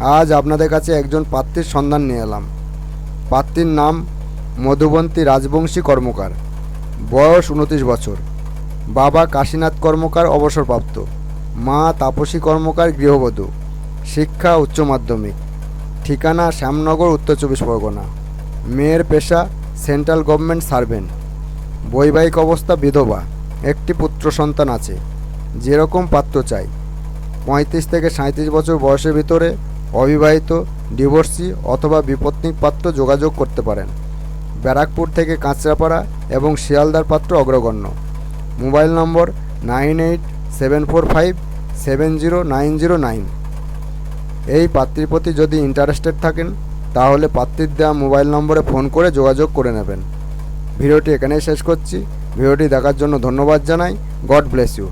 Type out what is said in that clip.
আজ আপনাদের কাছে একজন পাত্রীর সন্ধান নিয়ে এলাম। পাত্রীর নাম মধুবন্তী রাজবংশী কর্মকার। বয়স উনত্রিশ বছর। বাবা কাশীনাথ কর্মকার অবসরপ্রাপ্ত। মা তাপসী কর্মকার গৃহবধূ। শিক্ষা উচ্চ মাধ্যমিক। ঠিকানা শ্যামনগর, উত্তর চব্বিশ পরগনা। মেয়ের পেশা সেন্ট্রাল গভর্নমেন্ট সার্ভেন্ট। বৈবাহিক অবস্থা বিধবা। একটি পুত্র সন্তান আছে। যেরকম পাত্র চাই। পঁয়ত্রিশ থেকে সাঁত্রিশ বছর বয়সের ভিতরে অবিবাহিত, ডিভোর্সি অথবা বিপত্নিক পাত্র যোগাযোগ করতে পারেন। ব্যারাকপুর থেকে কাঁচরাপাড়া এবং শিয়ালদার পাত্র অগ্রগণ্য। Mobile number nine eight seven four five seven zero nine zero nine. এই পাত্রীর প্রতি যদি ইন্টারেস্টেড থাকেন, তাহলে পাত্রীর দেওয়া মোবাইল নম্বরে ফোন করে যোগাযোগ করে নেবেন। ভিডিওটি এখানেই শেষ করছি। ভিডিওটি দেখার জন্য ধন্যবাদ জানাই। God bless you.